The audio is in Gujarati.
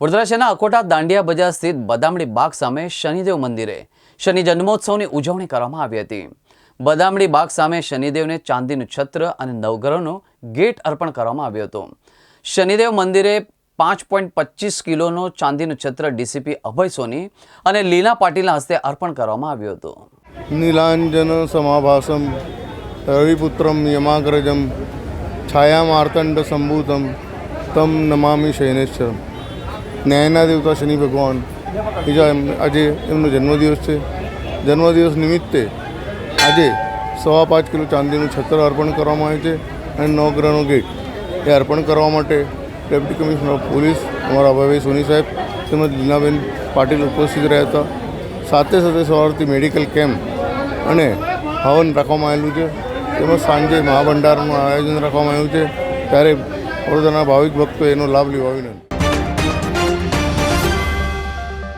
વડોદરા શહેરના અકોટા દાંડિયા બજાર સ્થિત બદામડી બાગ સામે શનિદેવ મંદિરે શનિ જન્મોત્સવની ઉજવણી કરવામાં આવી હતી. બદામડી બાગ સામે શનિદેવને ચાંદીનું છત્ર અને નવગ્રહનો ગેટ અર્પણ કરવામાં આવ્યો હતો. શનિદેવ મંદિરે પાંચ પોઈન્ટ પચીસ કિલોનો ચાંદીનું છત્ર ડીસીપી અભય સોની અને લીલા પાટીલના હસ્તે અર્પણ કરવામાં આવ્યું હતું. નીલાંજન સમાભાસમ, રવિપુત્રમ યમાગ્રજમ છાયા માર્તંડ સંભૂતમ, તમ નમામિ શૈનેશ્વરમ ન્યાયના દેવતા શનિ ભગવાન. બીજા આજે એમનો જન્મદિવસ છે. જન્મદિવસ નિમિત્તે આજે સવા પાંચ કિલો ચાંદીનું છત્ર અર્પણ કરવામાં આવે છે અને નવગ્રહનો ગેટ એ અર્પણ કરવા માટે ડેપ્યુટી કમિશનર ઓફ પોલીસ અમારા અભયભાઈ સોની સાહેબ તેમજ લીનાબેન પાટીલ ઉપસ્થિત રહ્યા હતા. સાથે સાથે સવારથી મેડિકલ કેમ્પ અને હવન રાખવામાં આવેલું છે. તેમજ સાંજે મહાભંડારનું આયોજન રાખવામાં આવ્યું છે. ત્યારે વડોદરાના ભાવિક ભક્તો એનો લાભ લેવા વિનંતી